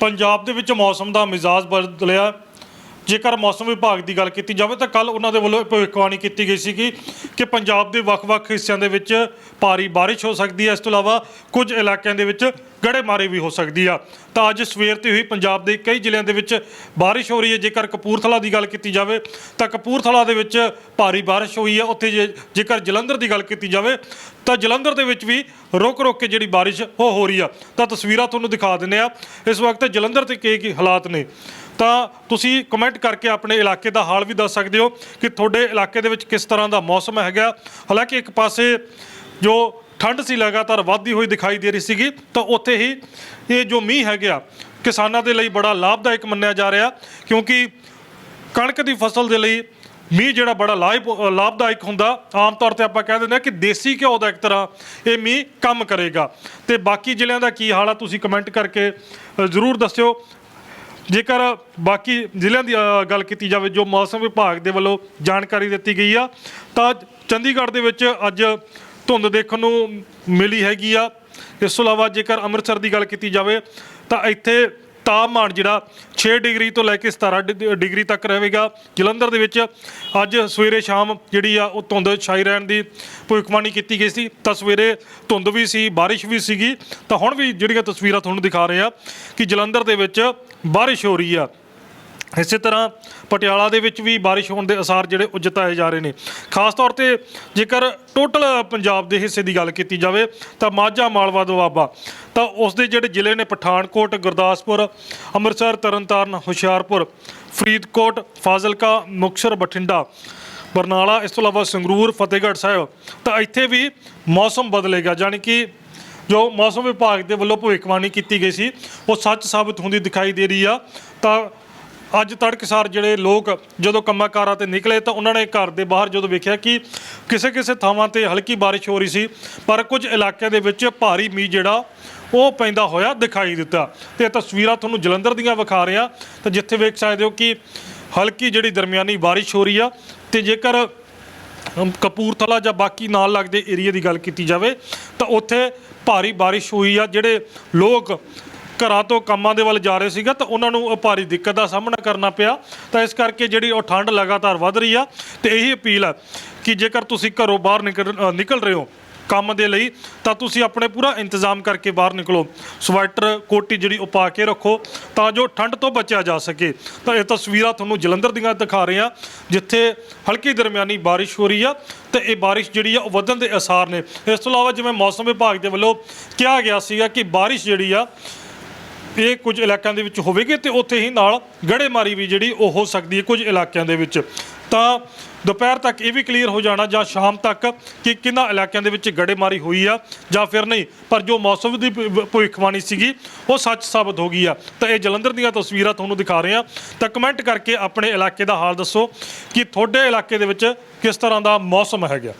ਪੰਜਾਬ ਦੇ ਵਿੱਚ ਮੌਸਮ ਦਾ ਮਿਜ਼ਾਜ ਬਦਲਿਆ। ਜੇਕਰ ਮੌਸਮ ਵਿਭਾਗ ਦੀ ਗੱਲ ਕੀਤੀ ਜਾਵੇ ਤਾਂ ਕੱਲ ਉਹਨਾਂ ਦੇ ਵੱਲੋਂ ਇਹ ਭਵਿੱਖਬਾਣੀ ਕੀਤੀ ਗਈ ਸੀਗੀ ਕਿ ਪੰਜਾਬ ਦੇ ਵੱਖ-ਵੱਖ ਹਿੱਸਿਆਂ ਦੇ ਵਿੱਚ ਭਾਰੀ ਬਾਰਿਸ਼ ਹੋ ਸਕਦੀ ਹੈ। ਇਸ ਤੋਂ ਇਲਾਵਾ ਕੁਝ ਇਲਾਕਿਆਂ ਦੇ ਵਿੱਚ ਗੜੇਮਾਰੀ ਵੀ ਹੋ ਸਕਦੀ ਆ। ਤਾਂ ਅੱਜ ਸਵੇਰ ਤੇ ਹੋਈ ਪੰਜਾਬ ਦੇ ਕਈ ਜ਼ਿਲ੍ਹਿਆਂ ਦੇ ਵਿੱਚ ਬਾਰਿਸ਼ ਹੋ ਰਹੀ ਹੈ। ਜੇਕਰ ਕਪੂਰਥਲਾ ਦੀ ਗੱਲ ਕੀਤੀ ਜਾਵੇ ਤਾਂ ਕਪੂਰਥਲਾ ਦੇ ਵਿੱਚ ਭਾਰੀ ਬਾਰਿਸ਼ ਹੋਈ ਹੈ। ਉੱਥੇ ਜੇ- ਜੇਕਰ ਜਲੰਧਰ ਦੀ ਗੱਲ ਕੀਤੀ ਜਾਵੇ ਤਾਂ ਜਲੰਧਰ ਦੇ ਵਿੱਚ ਵੀ ਰੁਕ ਰੁਕ ਕੇ ਜਿਹੜੀ ਬਾਰਿਸ਼ ਉਹ ਹੋ ਰਹੀ ਆ। ਤਾਂ ਤਸਵੀਰਾਂ ਤੁਹਾਨੂੰ ਦਿਖਾ ਦਿੰਨੇ ਆ। ਇਸ ਵਕਤ ਜਲੰਧਰ ਤੇ ਕੀ ਕੀ ਹਾਲਾਤ ਨੇ। ਤਾਂ ਤੁਸੀਂ ਕਮੈਂਟ ਕਰਕੇ ਆਪਣੇ ਇਲਾਕੇ ਦਾ ਹਾਲ ਵੀ ਦੱਸ ਸਕਦੇ ਹੋ ਕਿ ਤੁਹਾਡੇ ਇਲਾਕੇ ਦੇ ਵਿੱਚ ਕਿਸ ਤਰ੍ਹਾਂ ਦਾ ਮੌਸਮ ਹੈਗਾ। ਹਾਲਾਂਕਿ ਇੱਕ ਪਾਸੇ ਜੋ ਠੰਡ ਸੀ ਲਗਾਤਾਰ ਵੱਧਦੀ ਹੋਈ ਦਿਖਾਈ ਦੇ ਰਹੀ ਸੀਗੀ, ਤਾਂ ਉੱਥੇ ਹੀ ਇਹ ਜੋ ਮੀਂਹ ਹੈਗਾ, ਕਿਸਾਨਾਂ ਦੇ ਲਈ ਬੜਾ ਲਾਭਦਾਇਕ ਮੰਨਿਆ ਜਾ ਰਿਹਾ, ਕਿਉਂਕਿ ਕਣਕ ਦੀ ਫਸਲ ਦੇ ਲਈ ਮੀਂਹ ਜਿਹੜਾ ਬੜਾ ਲਾਭ ਲਾਭਦਾਇਕ ਹੁੰਦਾ। ਆਮ ਤੌਰ ਤੇ ਆਪਾਂ ਕਹਿ ਦਿੰਦੇ ਹਾਂ ਕਿ ਦੇਸੀ ਘਿਓ ਦਾ ਇੱਕ ਤਰ੍ਹਾਂ ਇਹ ਮੀਂਹ ਕੰਮ ਕਰੇਗਾ। ਤੇ ਬਾਕੀ ਜ਼ਿਲ੍ਹਿਆਂ ਦਾ ਕੀ ਹਾਲ ਆ, ਤੁਸੀਂ ਕਮੈਂਟ ਕਰਕੇ ਜ਼ਰੂਰ ਦੱਸਿਓ। ਜੇਕਰ ਬਾਕੀ ਜ਼ਿਲ੍ਹਿਆਂ ਦੀ ਅ, ਗੱਲ ਕੀਤੀ ਜਾਵੇ ਜੋ ਮੌਸਮ ਵਿਭਾਗ ਦੇ ਵੱਲੋਂ ਜਾਣਕਾਰੀ ਦਿੱਤੀ ਗਈ ਆ ਤਾਂ ਚੰਡੀਗੜ੍ਹ ਦੇ ਵਿੱਚ ਅੱਜ ਧੁੰਦ ਦੇਖਣ ਨੂੰ ਮਿਲੀ ਹੈਗੀ ਆ। ਇਸ ਤੋਂ ਇਲਾਵਾ ਜੇਕਰ ਅੰਮ੍ਰਿਤਸਰ ਦੀ ਗੱਲ ਕੀਤੀ ਜਾਵੇ ਤਾਂ ਇੱਥੇ ਤਾਪਮਾਨ ਜਿਹੜਾ 6 ਡਿਗਰੀ ਤੋਂ ਲੈ ਕੇ 17 ਡਿ- ਡਿਗਰੀ ਤੱਕ ਰਹੇਗਾ। ਜਲੰਧਰ ਦੇ ਵਿੱਚ ਅੱਜ ਸਵੇਰੇ ਸ਼ਾਮ ਜਿਹੜੀ ਆ ਉਹ ਧੁੰਦ ਛਾਈ ਰਹਿਣ ਦੀ ਭਵਿੱਖਬਾਣੀ ਕੀਤੀ ਗਈ ਸੀ। ਤਾਂ ਸਵੇਰੇ ਧੁੰਦ ਵੀ ਸੀ, ਬਾਰਿਸ਼ ਵੀ ਸੀਗੀ। ਤਾਂ ਹੁਣ ਵੀ ਜਿਹੜੀਆਂ ਤਸਵੀਰਾਂ ਤੁਹਾਨੂੰ ਦਿਖਾ ਰਹੇ ਆ ਕਿ ਜਲੰਧਰ ਦੇ ਵਿੱਚ ਬਾਰਿਸ਼ ਹੋ ਰਹੀ ਆ। ਇਸੇ ਤਰ੍ਹਾਂ ਪਟਿਆਲਾ ਦੇ ਵਿੱਚ ਵੀ ਬਾਰਿਸ਼ ਹੋਣ ਦੇ ਅਸਾਰ ਜਿਹੜੇ ਉਹ ਜਤਾਏ ਜਾ ਰਹੇ ਨੇ। ਖਾਸ ਤੌਰ ਤੇ ਜੇਕਰ ਟੋਟਲ ਪੰਜਾਬ ਦੇ ਹਿੱਸੇ ਦੀ ਗੱਲ ਕੀਤੀ ਜਾਵੇ ਤਾਂ ਮਾਝਾ, ਮਾਲਵਾ, ਦੁਆਬਾ ਤਾਂ ਉਸ ਦੇ ਜਿਹੜੇ ਜ਼ਿਲ੍ਹੇ ਨੇ ਪਠਾਨਕੋਟ, ਗੁਰਦਾਸਪੁਰ, ਅੰਮ੍ਰਿਤਸਰ, ਤਰਨਤਾਰਨ, ਹੁਸ਼ਿਆਰਪੁਰ, ਫਰੀਦਕੋਟ, ਫਾਜ਼ਿਲਕਾ, ਮੁਕਤਸਰ, ਬਠਿੰਡਾ, ਬਰਨਾਲਾ, ਇਸ ਤੋਂ ਇਲਾਵਾ ਸੰਗਰੂਰ, ਫਤਿਹਗੜ੍ਹ ਸਾਹਿਬ, ਤਾਂ ਇੱਥੇ ਵੀ ਮੌਸਮ ਬਦਲੇਗਾ ਜਾਣੀ ਕਿ ਜੋ ਮੌਸਮ ਵਿਭਾਗ ਦੇ ਵੱਲੋਂ ਭਵਿੱਖਬਾਣੀ ਕੀਤੀ ਗਈ ਸੀ, ਉਹ ਸੱਚ ਸਾਬਤ ਹੁੰਦੀ ਦਿਖਾਈ ਦੇ ਰਹੀ ਆ। ਤਾਂ ਅੱਜ ਤੜਕਸਾਰ ਜਿਹੜੇ ਲੋਕ ਜਦੋਂ ਕੰਮਾਂ ਕਾਰਾਂ ਤੇ ਨਿਕਲੇ, ਤਾਂ ਉਹਨਾਂ ਨੇ ਘਰ ਦੇ ਬਾਹਰ ਜਦੋਂ ਵੇਖਿਆ ਕਿ ਕਿਸੇ ਕਿਸੇ ਥਾਵਾਂ ਤੇ ਹਲਕੀ ਬਾਰਿਸ਼ ਹੋ ਰਹੀ ਸੀ, ਪਰ ਕੁਝ ਇਲਾਕਿਆਂ ਦੇ ਵਿੱਚ ਭਾਰੀ ਮੀਂਹ ਜਿਹੜਾ ਉਹ ਪੈਂਦਾ ਹੋਇਆ ਦਿਖਾਈ ਦਿੱਤਾ। ਤੇ ਇਹ ਤਸਵੀਰਾਂ ਤੁਹਾਨੂੰ ਜਲੰਧਰ ਦੀਆਂ ਵਿਖਾ ਰਿਹਾ। ਤਾਂ ਜਿੱਥੇ ਵੇਖ ਸਕਦੇ ਹੋ ਕਿ ਹਲਕੀ ਜਿਹੜੀ ਦਰਮਿਆਨੀ ਬਾਰਿਸ਼ ਹੋ ਰਹੀ ਆ। ਤੇ ਜੇਕਰ ਕਪੂਰਥਲਾ ਜਾਂ ਬਾਕੀ ਨਾਲ ਲੱਗਦੇ ਏਰੀਆ ਦੀ ਗੱਲ ਕੀਤੀ ਜਾਵੇ, ਤਾਂ ਉੱਥੇ ਭਾਰੀ ਬਾਰਿਸ਼ ਹੋਈ ਆ, ਜਿਹੜੇ ਲੋਕ ਘਰਾਂ ਤੋਂ ਕੰਮਾਂ ਦੇ ਵੱਲ ਜਾ ਰਹੇ ਸੀਗਾ, ਤਾਂ ਉਹਨਾਂ ਨੂੰ ਉਹ ਭਾਰੀ ਦਿੱਕਤ ਦਾ ਸਾਹਮਣਾ ਕਰਨਾ ਪਿਆ। ਤਾਂ ਇਸ ਕਰਕੇ ਜਿਹੜੀ ਉਹ ਠੰਡ ਲਗਾਤਾਰ ਵੱਧ ਰਹੀ ਆ, ਤੇ ਇਹੀ ਅਪੀਲ ਆ ਕਿ ਜੇਕਰ ਤੁਸੀਂ ਘਰੋਂ ਬਾਹਰ ਨਿਕਲ ਨਿਕਲ ਰਹੇ ਹੋ ਕੰਮ ਦੇ ਲਈ, ਤਾਂ ਤੁਸੀਂ ਆਪਣੇ ਪੂਰਾ ਇੰਤਜ਼ਾਮ ਕਰਕੇ ਬਾਹਰ ਨਿਕਲੋ। ਸਵੈਟਰ, ਕੋਟੀ ਜਿਹੜੀ ਉਹ ਪਾ ਕੇ ਰੱਖੋ, ਤਾਂ ਜੋ ਠੰਡ ਤੋਂ ਬਚਿਆ ਜਾ ਸਕੇ। ਤਾਂ ਇਹ ਤਸਵੀਰਾਂ ਤੁਹਾਨੂੰ ਜਲੰਧਰ ਦੀਆਂ ਦਿਖਾ ਰਹੇ ਆ ਜਿੱਥੇ ਹਲਕੀ ਦਰਮਿਆਨੀ ਬਾਰਿਸ਼ ਹੋ ਰਹੀ ਆ, ਤੇ ਇਹ ਬਾਰਿਸ਼ ਜਿਹੜੀ ਆ, ਉਹ ਵਧਣ ਦੇ ਅਸਾਰ ਨੇ। ਇਸ ਤੋਂ ਇਲਾਵਾ ਜਿਵੇਂ ਮੌਸਮ ਵਿਭਾਗ ਦੇ ਵੱਲੋਂ ਕਿਹਾ ਗਿਆ ਸੀਗਾ ਕਿ ਬਾਰਿਸ਼ ਜਿਹੜੀ ਆ ਇਹ ਕੁਝ ਇਲਾਕਿਆਂ ਦੇ ਵਿੱਚ ਹੋਵੇਗੀ ਤੇ ਉੱਥੇ ਹੀ ਨਾਲ ਗੜੇਮਾਰੀ ਵੀ ਜਿਹੜੀ ਉਹ ਹੋ ਸਕਦੀ ਹੈ ਕੁਝ ਇਲਾਕਿਆਂ ਦੇ ਵਿੱਚ। ਤਾਂ ਦੁਪਹਿਰ ਤੱਕ ਇਹ ਵੀ ਕਲੀਅਰ ਹੋ ਜਾਣਾ ਜਾਂ ਸ਼ਾਮ ਤੱਕ ਕਿ ਕਿੰਨਾ ਇਲਾਕਿਆਂ ਦੇ ਵਿੱਚ ਗੜੇਮਾਰੀ ਹੋਈ ਆ ਜਾਂ ਫਿਰ ਨਹੀਂ। ਪਰ ਜੋ ਮੌਸਮ ਦੀ ਭਵਿੱਖਬਾਣੀ ਸੀਗੀ, ਉਹ ਸੱਚ ਸਾਬਤ ਹੋ ਗਈ ਆ। ਤਾਂ ਇਹ ਜਲੰਧਰ ਦੀਆਂ ਤਸਵੀਰਾਂ ਤੁਹਾਨੂੰ ਦਿਖਾ ਰਹੇ ਆ ਤਾਂ ਕਮੈਂਟ ਕਰਕੇ ਆਪਣੇ ਇਲਾਕੇ ਦਾ ਹਾਲ ਦੱਸੋ ਕਿ ਤੁਹਾਡੇ ਇਲਾਕੇ ਦੇ ਵਿੱਚ ਕਿਸ ਤਰ੍ਹਾਂ ਦਾ ਮੌਸਮ ਹੈਗਾ।